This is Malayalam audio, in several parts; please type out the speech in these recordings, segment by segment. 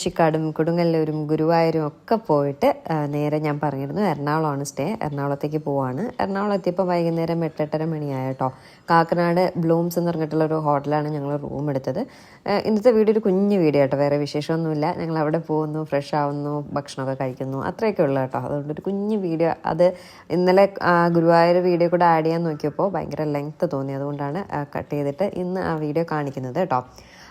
ചിക്കാടും കൊടുങ്ങല്ലൂരും ഗുരുവായൂരും ഒക്കെ പോയിട്ട് നേരെ ഞാൻ പറഞ്ഞിരുന്നു എറണാകുളമാണ് സ്റ്റേ എറണാകുളത്തേക്ക് പോവാണ്. എറണാകുളം എത്തിയപ്പോൾ വൈകുന്നേരം എട്ടെട്ടര മണിയായ കേട്ടോ. കാക്കനാട് ബ്ലൂംസ് എന്ന് പറഞ്ഞിട്ടുള്ള ഒരു ഹോട്ടലാണ് ഞങ്ങൾ റൂം എടുത്തത്. ഇന്നത്തെ വീഡിയോ ഒരു കുഞ്ഞു വീഡിയോ കേട്ടോ വേറെ വിശേഷമൊന്നുമില്ല. ഞങ്ങൾ അവിടെ പോകുന്നു ഫ്രഷ് ആവുന്നു ഭക്ഷണമൊക്കെ കഴിക്കുന്നു അത്രയൊക്കെ ഉള്ളു കേട്ടോ. അതുകൊണ്ട് ഒരു കുഞ്ഞു വീഡിയോ അത് ഇന്നലെ ഗുരുവായൂർ വീഡിയോ കൂടെ ആഡ് ചെയ്യാൻ നോക്കിയപ്പോൾ ഭയങ്കര ലെങ്ത്ത് തോന്നി. അതുകൊണ്ടാണ് കട്ട് ചെയ്തിട്ട് ഇന്ന് ആ വീഡിയോ കാണിക്കുന്നത് കേട്ടോ.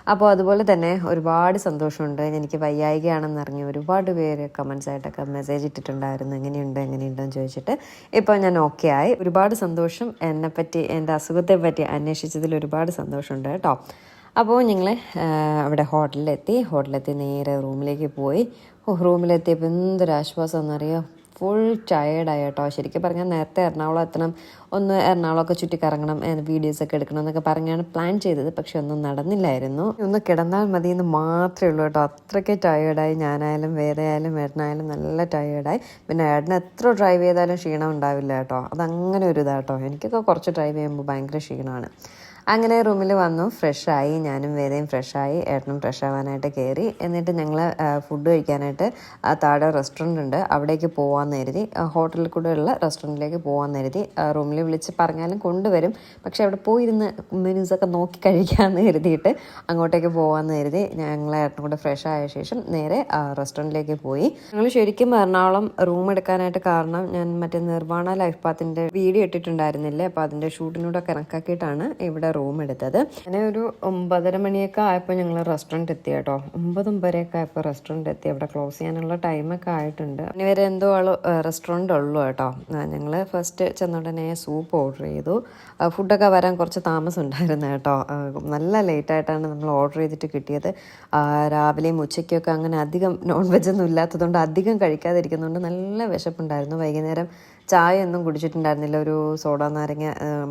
അപ്പോൾ അതുപോലെ തന്നെ ഒരുപാട് സന്തോഷമുണ്ട്. എനിക്ക് വയ്യായികയാണെന്ന് അറിഞ്ഞ് ഒരുപാട് പേര് കമൻസ് ആയിട്ടൊക്കെ മെസ്സേജ് ഇട്ടിട്ടുണ്ടായിരുന്നു. എങ്ങനെയുണ്ട് എങ്ങനെയുണ്ടെന്ന് ചോദിച്ചിട്ട്. ഇപ്പോൾ ഞാൻ ഓക്കെ ആയി. ഒരുപാട് സന്തോഷം. എന്നെപ്പറ്റി എന്റെ അസുഖത്തെ പറ്റി അന്വേഷിച്ചതിൽ ഒരുപാട് സന്തോഷമുണ്ട് കേട്ടോ. അപ്പോൾ ഞങ്ങൾ അവിടെ ഹോട്ടലിലെത്തി ഹോട്ടലിലെത്തി നേരെ റൂമിലേക്ക് പോയി. റൂമിലെത്തിയപ്പോൾ എന്തൊരു ആശ്വാസം എന്നറിയോ ഫുൾ ടയേർഡായി കേട്ടോ. ശരിക്കും പറഞ്ഞാൽ നേരത്തെ എറണാകുളം എത്തണം ഒന്ന് എറണാകുളമൊക്കെ ചുറ്റിക്കറങ്ങണം വീഡിയോസൊക്കെ എടുക്കണം എന്നൊക്കെ പറഞ്ഞാണ് പ്ലാൻ ചെയ്തത്. പക്ഷെ ഒന്നും നടന്നില്ലായിരുന്നു. ഒന്ന് കിടന്നാൽ മതി എന്ന് മാത്രമേ ഉള്ളൂ കേട്ടോ. അത്രയ്ക്ക് ടയേർഡായി ഞാനായാലും വേറെ ആയാലും ഏട്ടനായാലും നല്ല ടയേർഡായി പിന്നെ ഏട്ടന് എത്ര ഡ്രൈവ് ചെയ്താലും ക്ഷീണം ഉണ്ടാവില്ല കേട്ടോ. അതങ്ങനെ ഒരു ഇതാട്ടോ എനിക്കൊക്കെ കുറച്ച് ഡ്രൈവ് ചെയ്യുമ്പോൾ ഭയങ്കര ക്ഷീണമാണ് അങ്ങനെ റൂമിൽ വന്നു. ഫ്രഷായി ഞാനും വേദയും ഫ്രഷായി ഏട്ടനും ഫ്രഷ് ആവാനായിട്ട് കയറി എന്നിട്ട് ഞങ്ങൾ ഫുഡ് കഴിക്കാനായിട്ട് താഴെ റെസ്റ്റോറന്റ് ഉണ്ട്. അവിടേക്ക് പോകാമെന്ന് കരുതി. ഹോട്ടലിൽ കൂടെയുള്ള റെസ്റ്റോറന്റിലേക്ക് പോകാമെന്ന് കരുതി. റൂമിൽ വിളിച്ച് പറഞ്ഞാലും കൊണ്ടുവരും. പക്ഷേ അവിടെ പോയിരുന്ന് മെനൂസൊക്കെ നോക്കി കഴിക്കാമെന്ന് കരുതിയിട്ട് അങ്ങോട്ടേക്ക് പോകാമെന്ന് കരുതി. ഞങ്ങൾ ഏട്ടനും കൂടെ ഫ്രഷ് ആയ ശേഷം നേരെ റെസ്റ്റോറന്റിലേക്ക് പോയി. ഞങ്ങൾ ശരിക്കും എറണാകുളം റൂം എടുക്കാനായിട്ട് കാരണം ഞാൻ മറ്റേ നിർവാണ ലൈഫ് പാത്തിന്റെ വീഡിയോ ഇട്ടിട്ടുണ്ടായിരുന്നില്ലേ? അപ്പോൾ അതിന്റെ ഷൂട്ടിനോട് കണക്കാക്കിയിട്ടാണ് ഇവിടെ റൂം എടുത്തത്. അങ്ങനെ ഒരു ഒമ്പതര മണിയൊക്കെ ആയപ്പോൾ ഞങ്ങൾ റെസ്റ്റോറന്റ് എത്തി കേട്ടോ. ഒമ്പത് ഒമ്പതരയൊക്കെ ആയപ്പോൾ റെസ്റ്റോറന്റ് എത്തി. അവിടെ ക്ലോസ് ചെയ്യാനുള്ള ടൈമൊക്കെ ആയിട്ടുണ്ട്. ഇനി വരെ എന്തോ ആൾ റെസ്റ്റോറന്റ് ഉള്ളൂ കേട്ടോ. ഞങ്ങൾ ഫസ്റ്റ് ചെന്ന ഉടനെ സൂപ്പ് ഓർഡർ ചെയ്തു. ഫുഡൊക്കെ വരാൻ കുറച്ച് താമസം ഉണ്ടായിരുന്നു കേട്ടോ. നല്ല ലേറ്റായിട്ടാണ് നമ്മൾ ഓർഡർ ചെയ്തിട്ട് കിട്ടിയത്. രാവിലെയും ഉച്ചയ്ക്കൊക്കെ അങ്ങനെ അധികം നോൺ വെജ് ഒന്നും ഇല്ലാത്തതുകൊണ്ട് അധികം കഴിക്കാതിരിക്കുന്നതുകൊണ്ട് നല്ല വിശപ്പുണ്ടായിരുന്നു. വൈകുന്നേരം ചായ ഒന്നും കുടിച്ചിട്ടുണ്ടായിരുന്നില്ല. ഒരു സോഡ നാരങ്ങ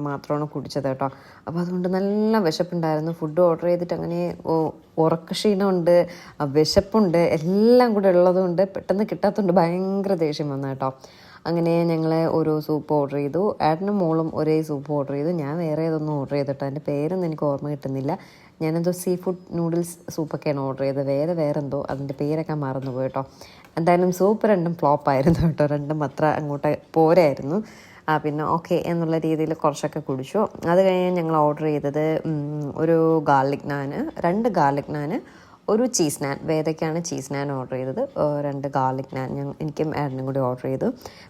മാത്രമാണ് കുടിച്ചത് കേട്ടോ. അപ്പോൾ അതുകൊണ്ട് നല്ല വിശപ്പുണ്ടായിരുന്നു. ഫുഡ് ഓർഡർ ചെയ്തിട്ട് അങ്ങനെ ഉറക്കക്ഷീണമുണ്ട് വിശപ്പുണ്ട് എല്ലാം കൂടെ ഉള്ളതുകൊണ്ട് പെട്ടെന്ന് കിട്ടാത്തതുകൊണ്ട് ഭയങ്കര ദേഷ്യം വന്നു കേട്ടോ. അങ്ങനെ ഞങ്ങൾ ഓരോ സൂപ്പ് ഓർഡർ ചെയ്തു. ഏട്ടനും മോളും ഒരേ സൂപ്പ് ഓർഡർ ചെയ്തു. ഞാൻ വേറെ ഏതൊന്നും ഓർഡർ ചെയ്തിട്ടോ അതിന്റെ പേരൊന്നും എനിക്ക് ഓർമ്മ കിട്ടുന്നില്ല. ഞാനെന്തോ സീ ഫുഡ് നൂഡിൽസ് സൂപ്പൊക്കെയാണ് ഓർഡർ ചെയ്തത്. വേറെ വേറെ എന്തോ അതിന്റെ പേരൊക്കെ മറന്നു പോയി കേട്ടോ. എന്തായാലും സൂപ്പ് രണ്ടും ഫ്ലോപ്പ് ആയിരുന്നു കേട്ടോ. രണ്ടും അത്ര അങ്ങോട്ട് പോരായിരുന്നു. ആ പിന്നെ ഓക്കെ എന്നുള്ള രീതിയിൽ കുറച്ചൊക്കെ കുടിച്ചു. അത് കഴിഞ്ഞ് ഞങ്ങൾ ഓർഡർ ചെയ്തത് ഒരു ഗാർലിക് നാന് രണ്ട് ഗാർലിക് നാന് ഒരു ചീസ് നാൻ വേദയ്ക്കാണ് ചീസ് നാൻ ഓർഡർ ചെയ്തത്. രണ്ട് ഗാർലിക് നാൻ ഞാൻ എനിക്കും ഏട്ടനും കൂടി ഓർഡർ ചെയ്തു.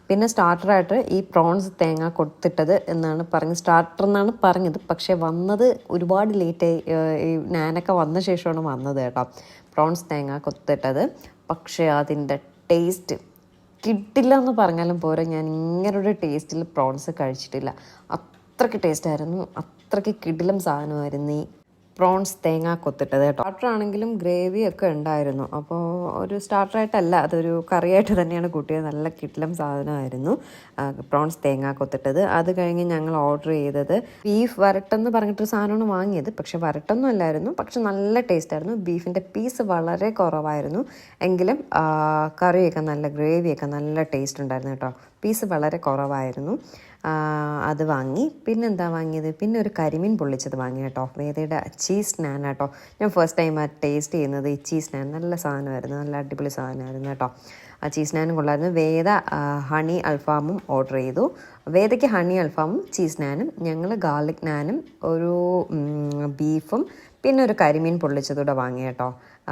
പിന്നെ സ്റ്റാർട്ടറായിട്ട് ഈ പ്രോൺസ് തേങ്ങ കൊടുത്തിട്ടത് എന്നാണ് പറഞ്ഞത് സ്റ്റാർട്ടർ എന്നാണ് പറഞ്ഞത്. പക്ഷേ വന്നത് ഒരുപാട് ലേറ്റായി ഈ നാനൊക്കെ വന്ന ശേഷമാണ് വന്നത് കേട്ടോ. പ്രോൺസ് തേങ്ങ കൊത്തിട്ടത്. പക്ഷേ അതിന്റെ ടേസ്റ്റ് കിട്ടില്ല എന്ന് പറഞ്ഞാലും പോരാ ഞാൻ ഇങ്ങനൊരു ടേസ്റ്റിൽ പ്രോൺസ് കഴിച്ചിട്ടില്ല. അത്രയ്ക്ക് ടേസ്റ്റായിരുന്നു അത്രയ്ക്ക് കിടിലം സാധനമായിരുന്നു ഈ പ്രോൺസ് തേങ്ങ കൊത്തിട്ടത് കേട്ടോ. സ്റ്റാർട്ടർ ആണെങ്കിലും ഗ്രേവി ഒക്കെ ഉണ്ടായിരുന്നു. അപ്പോൾ ഒരു സ്റ്റാർട്ടറായിട്ടല്ല അതൊരു കറിയായിട്ട് തന്നെയാണ് കൂട്ടിയത്. നല്ല കിടിലം സാധനമായിരുന്നു പ്രോൺസ് തേങ്ങ കൊത്തിട്ടത്. അത് കഴിഞ്ഞ് ഞങ്ങൾ ഓർഡർ ചെയ്തത് ബീഫ് വരട്ടെന്ന് പറഞ്ഞിട്ടൊരു സാധനമാണ് വാങ്ങിയത്. പക്ഷെ വരട്ടൊന്നും അല്ലായിരുന്നു പക്ഷെ നല്ല ടേസ്റ്റ് ആയിരുന്നു ബീഫിന്റെ പീസ് വളരെ കുറവായിരുന്നു. എങ്കിലും കറിയൊക്കെ നല്ല ഗ്രേവിയൊക്കെ നല്ല ടേസ്റ്റ് ഉണ്ടായിരുന്നു കേട്ടോ. പീസ് വളരെ കുറവായിരുന്നു. അത് വാങ്ങി. പിന്നെന്താ വാങ്ങിയത്? പിന്നെ ഒരു കരിമീൻ പൊള്ളിച്ചത് വാങ്ങി കേട്ടോ. വേദയുടെ ചീസ് നാൻ കേട്ടോ ഞാൻ ഫസ്റ്റ് ടൈം ആ ടേസ്റ്റ് ചെയ്യുന്നത് ഈ ചീസ് നാൻ നല്ല സാധനമായിരുന്നു. നല്ല അടിപൊളി സാധനമായിരുന്നു കേട്ടോ. ചീസ് നാനും കൊള്ളായിരുന്നു വേദ ഹണി അൽഫാമും ഓർഡർ ചെയ്തു. വേദയ്ക്ക് ഹണി അൽഫാമും ചീസ് നാനും ഞങ്ങൾ ഗാർലിക് നാനും ഒരു ബീഫും പിന്നെ ഒരു കരിമീൻ പൊള്ളിച്ചതൂടെ വാങ്ങി കേട്ടോ.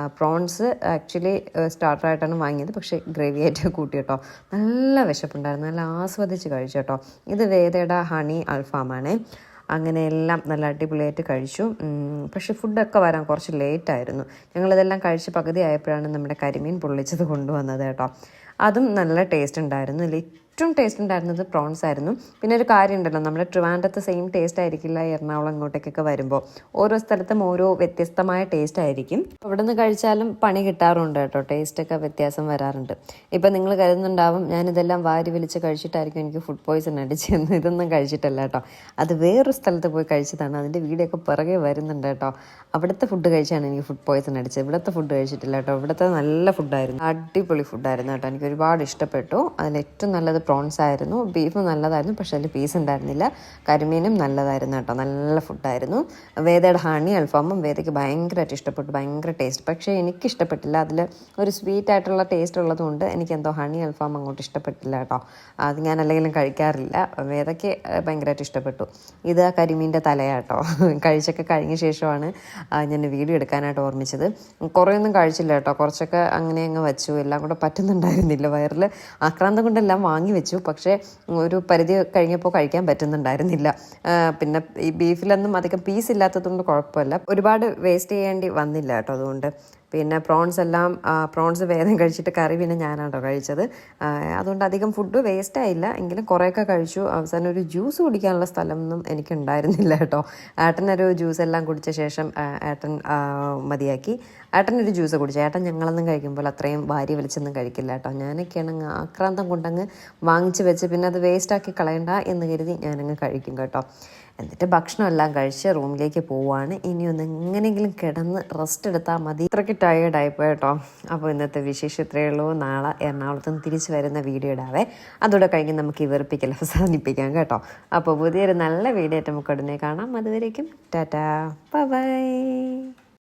പ്രോൺസ് ആക്ച്വലി സ്റ്റാർട്ടറായിട്ടാണ് വാങ്ങിയത്. പക്ഷേ ഗ്രേവി ആയിട്ട് കൂട്ടി കേട്ടോ. നല്ല വിശപ്പുണ്ടായിരുന്നു. നല്ല ആസ്വദിച്ച് കഴിച്ചു കേട്ടോ. ഇത് വേദയുടെ ഹണി അൽഫാമാണ്. അങ്ങനെ എല്ലാം നല്ല അടിപൊളിയായിട്ട് കഴിച്ചു. പക്ഷേ ഫുഡൊക്കെ വരാൻ കുറച്ച് ലേറ്റായിരുന്നു. ഞങ്ങളിതെല്ലാം കഴിച്ച് പകുതി ആയപ്പോഴാണ് നമ്മുടെ കരിമീൻ പൊള്ളിച്ചത് കൊണ്ടുവന്നത് കേട്ടോ. അതും നല്ല ടേസ്റ്റ് ഉണ്ടായിരുന്നു. ഇതിൽ ഏറ്റവും ടേസ്റ്റ് ഉണ്ടായിരുന്നത് പ്രോൺസ് ആയിരുന്നു. പിന്നെ ഒരു കാര്യം ഉണ്ടല്ലോ നമ്മുടെ ട്രിവാൻഡ്രത്ത് സെയിം ടേസ്റ്റ് ആയിരിക്കില്ല എറണാകുളം അങ്ങോട്ടേക്കൊക്കെ വരുമ്പോൾ. ഓരോ സ്ഥലത്തും ഓരോ വ്യത്യസ്തമായ ടേസ്റ്റ് ആയിരിക്കും. അവിടെ നിന്ന് കഴിച്ചാലും പണി കിട്ടാറുണ്ട് കേട്ടോ ടേസ്റ്റൊക്കെ വ്യത്യാസം വരാറുണ്ട്. ഇപ്പം നിങ്ങൾ കരുതുന്നുണ്ടാവും ഞാനിതെല്ലാം വാരി വലിച്ച് കഴിച്ചിട്ടായിരിക്കും എനിക്ക് ഫുഡ് പോയിസൺ അടിച്ചെന്ന് ഇതൊന്നും കഴിച്ചിട്ടല്ല കേട്ടോ. അത് വേറൊരു സ്ഥലത്ത് പോയി കഴിച്ചതാണ്. അതിന്റെ വീഡിയോ ഒക്കെ പിറകെ വരുന്നുണ്ട് കേട്ടോ. അവിടുത്തെ ഫുഡ് കഴിച്ചാണ് എനിക്ക് ഫുഡ് പോയിസൺ അടിച്ചത്. ഇവിടുത്തെ ഫുഡ് കഴിച്ചിട്ടില്ല കേട്ടോ. ഇവിടുത്തെ നല്ല ഫുഡായിരുന്നു അടിപൊളി ഫുഡായിരുന്നു കേട്ടോ. എനിക്ക് ഒരുപാട് ഇഷ്ടപ്പെട്ടു. അതിൽ ഏറ്റവും നല്ലത് പ്രോൺസ് ആയിരുന്നു. ബീഫ് നല്ലതായിരുന്നു. പക്ഷെ അതിൽ പീസ് ഉണ്ടായിരുന്നില്ല. കരിമീനും നല്ലതായിരുന്നു കേട്ടോ. നല്ല ഫുഡായിരുന്നു. വേദയുടെ ഹണി അൽഫാമും വേദയ്ക്ക് ഭയങ്കരമായിട്ട് ഇഷ്ടപ്പെട്ടു. ഭയങ്കര ടേസ്റ്റ് പക്ഷേ എനിക്ക് ഇഷ്ടപ്പെട്ടില്ല അതിൽ ഒരു സ്വീറ്റ് ആയിട്ടുള്ള ടേസ്റ്റ് ഉള്ളതുകൊണ്ട് എനിക്ക് എന്തോ ഹണി അൽഫാം അങ്ങോട്ട് ഇഷ്ടപ്പെട്ടില്ല കേട്ടോ. അത് ഞാൻ അല്ലെങ്കിലും കഴിക്കാറില്ല. വേദയ്ക്ക് ഭയങ്കരമായിട്ട് ഇഷ്ടപ്പെട്ടു. ഇത് ആ കരിമീന്റെ തലയാട്ടോ കഴിച്ചൊക്കെ കഴിഞ്ഞ ശേഷമാണ് ഞാൻ വീഡിയോ എടുക്കാനായിട്ട് ഓർമ്മിച്ചത്. കുറേയൊന്നും കഴിച്ചില്ല കേട്ടോ. കുറച്ചൊക്കെ അങ്ങനെ അങ്ങ് വെച്ചു. എല്ലാം കൂടെ പറ്റുന്നുണ്ടായിരുന്നില്ല വയറിൽ ആക്രാന്തം കൊണ്ടെല്ലാം വാങ്ങി വെച്ചു. പക്ഷേ ഒരു പരിധി കഴിഞ്ഞപ്പോൾ കഴിക്കാൻ പറ്റുന്നുണ്ടായിരുന്നില്ല. പിന്നെ ഈ ബീഫിലൊന്നും അധികം പീസ് ഇല്ലാത്തതുകൊണ്ട് കുഴപ്പമില്ല. ഒരുപാട് വേസ്റ്റ് ചെയ്യേണ്ടി വന്നില്ല കേട്ടോ അതുകൊണ്ട്. പിന്നെ പ്രോൺസ് എല്ലാം പ്രോൺസ് വേദം കഴിച്ചിട്ട് കറി പിന്നെ ഞാനാണോ കഴിച്ചത്. അതുകൊണ്ട് അധികം ഫുഡ് വേസ്റ്റ് ആയില്ല. എങ്കിലും കുറേയൊക്കെ കഴിച്ചു. അവസാനം ഒരു ജ്യൂസ് കുടിക്കാനുള്ള സ്ഥലമൊന്നും എനിക്കുണ്ടായിരുന്നില്ല കേട്ടോ. ഏട്ടനൊരു ജ്യൂസ് എല്ലാം കുടിച്ച ശേഷം ഏട്ടൻ മതിയാക്കി. ഏട്ടനൊരു ജ്യൂസ് കുടിച്ചു. ഏട്ടൻ ഞങ്ങളൊന്നും കഴിക്കുമ്പോൾ അത്രയും ഭാര്യ വലിച്ചൊന്നും കഴിക്കില്ല കേട്ടോ. ഞാനൊക്കെയാണ് അങ്ങ് ആക്രാന്തം കൊണ്ടങ്ങ് വാങ്ങിച്ച് വെച്ച് പിന്നെ അത് വേസ്റ്റാക്കി കളയണ്ട എന്ന് കരുതി ഞാനങ്ങ് കഴിക്കും കേട്ടോ. എന്നിട്ട് ഭക്ഷണമെല്ലാം കഴിച്ച് റൂമിലേക്ക് പോവാണ്. ഇനി ഒന്ന് എങ്ങനെയെങ്കിലും കിടന്ന് റെസ്റ്റ് എടുത്താൽ മതി. ഇത്രയ്ക്ക് ടയേർഡായിപ്പോയി കേട്ടോ. അപ്പോൾ ഇന്നത്തെ വിശേഷം ഇത്രയേ ഉള്ളൂ. നാളെ എറണാകുളത്ത് നിന്ന് തിരിച്ച് വരുന്ന വീഡിയോ ഇടാവേ. അതോടെ കഴിഞ്ഞ് നമുക്ക് ഈ വെറുപ്പിക്കൽ അവസാനിപ്പിക്കാം കേട്ടോ. അപ്പോൾ പുതിയൊരു നല്ല വീഡിയോ ആയിട്ട് നമുക്ക് ഉടനെ കാണാം. അതുവരേക്കും ടാറ്റാ. ബൈ